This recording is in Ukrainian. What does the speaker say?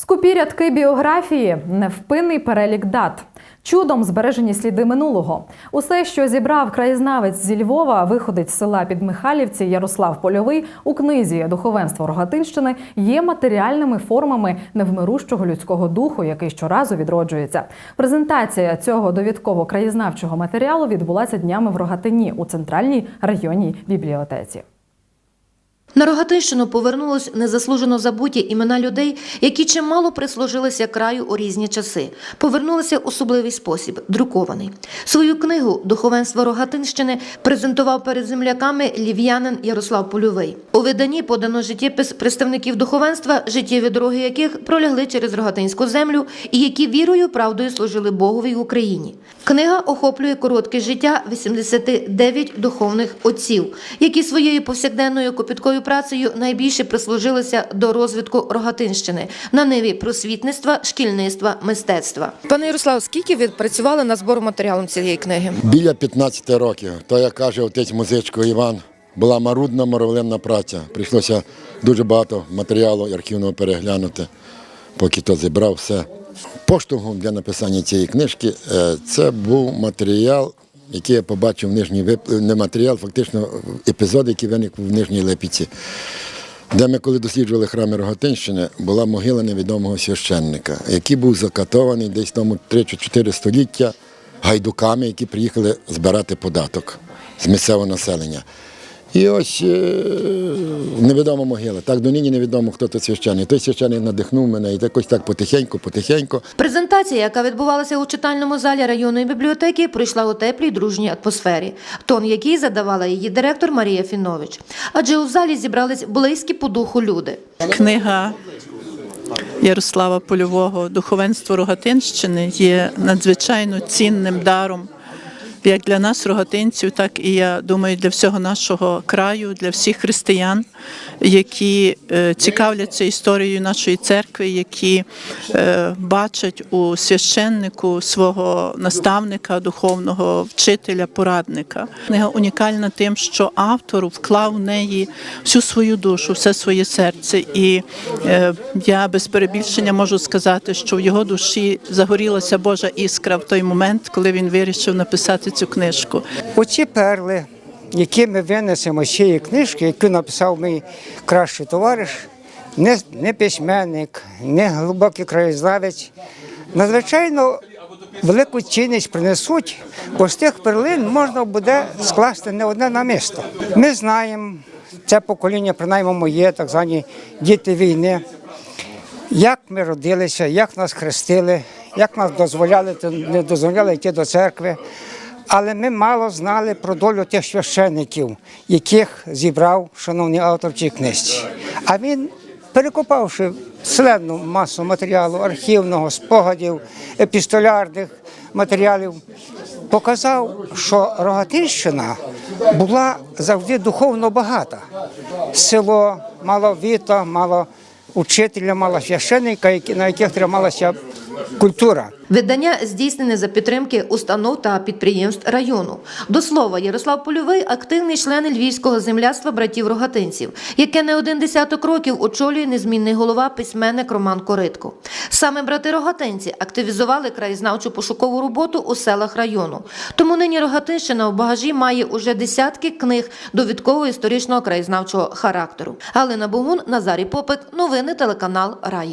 Скупі рядки біографії, невпинний перелік дат. Чудом збережені сліди минулого. Усе, що зібрав краєзнавець зі Львова, виходить з села Підмихалівці Ярослав Польовий у книзі Духовенство Рогатинщини є матеріальними формами невмирущого людського духу, який щоразу відроджується. Презентація цього довідково-краєзнавчого матеріалу відбулася днями в Рогатині у центральній районній бібліотеці. На Рогатинщину повернулись незаслужено забуті імена людей, які чимало прислужилися краю у різні часи. Повернулися в особливий спосіб, друкований. Свою книгу Духовенство Рогатинщини презентував перед земляками лів'янин Ярослав Польовий. У виданні подано життєпис представників духовенства, життєві дороги яких пролягли через рогатинську землю і які вірою, правдою служили Богові в Україні. Книга охоплює коротке життя 89 духовних отців, які своєю повсякденною копіткою працею найбільше прислужилися до розвитку Рогатинщини на ниві просвітництва, шкільництва, мистецтва. Пане Ярослав, скільки ви працювали над збором матеріалом цієї книги? Біля 15 років, то як каже отець музичко Іван, була марудна моровленна праця. Прийшлося дуже багато матеріалу і архівного переглянути, поки то зібрав все. Поштовхом для написання цієї книжки е, це був матеріал, який я побачив в Нижній Вип... не матеріал, фактично епізод, який виник в Нижній Липіці. Де ми, коли досліджували храми Рогатинщини, була могила невідомого священника, який був закатований десь тому 3-4 століття гайдуками, які приїхали збирати податок з місцевого населення. І ось е, невідома могила. Так до нині невідомо, хто той священник. Той священник надихнув мене і якось так потихеньку, потихеньку. Презентація, яка відбувалася у читальному залі районної бібліотеки, пройшла у теплій дружній атмосфері, тон який задавала її директор Марія Фінович. Адже у залі зібрались близькі по духу люди. Книга Ярослава Польового Духовенство Рогатинщини є надзвичайно цінним даром як для нас, рогатинців, так і я думаю, для всього нашого краю, для всіх християн, які е, цікавляться історією нашої церкви, які е, бачать у священнику свого наставника, духовного вчителя, порадника. Книга унікальна тим, що автор вклав в неї всю свою душу, все своє серце. І е, я без перебільшення можу сказати, що в його душі загорілася Божа іскра в той момент, коли він вирішив написати цю книжку. Оці перли, які ми винесемо з цієї книжки, яку написав мій кращий товариш, не, не письменник, не глибокий краєзнавець, надзвичайно велику цінність принесуть, бо з тих перлин можна буде скласти не одне намисто. Ми знаємо, це покоління, принаймні моє, так звані діти війни, як ми родилися, як нас хрестили, як нас дозволяли, не дозволяли йти до церкви. Але ми мало знали про долю тих священників, яких зібрав шановний автор цій книжці. А він, перекопавши сленну масу матеріалу архівного, спогадів, епістолярних матеріалів, показав, що Рогатинщина була завжди духовно багата. Село мало віта, мало учителя, мала священника, на яких трималася культура. Видання здійснене за підтримки установ та підприємств району. До слова, Ярослав Польовий активний член Львівського земляства братів Рогатинців, яке не один десяток років очолює незмінний голова письменник Роман Коритко. Саме брати Рогатинці активізували краєзнавчу пошукову роботу у селах району. Тому нині Рогатинщина в багажі має уже десятки книг довідково історичного краєзнавчого характеру. Галина Богун, Назарій Попик, новини телеканал Раї.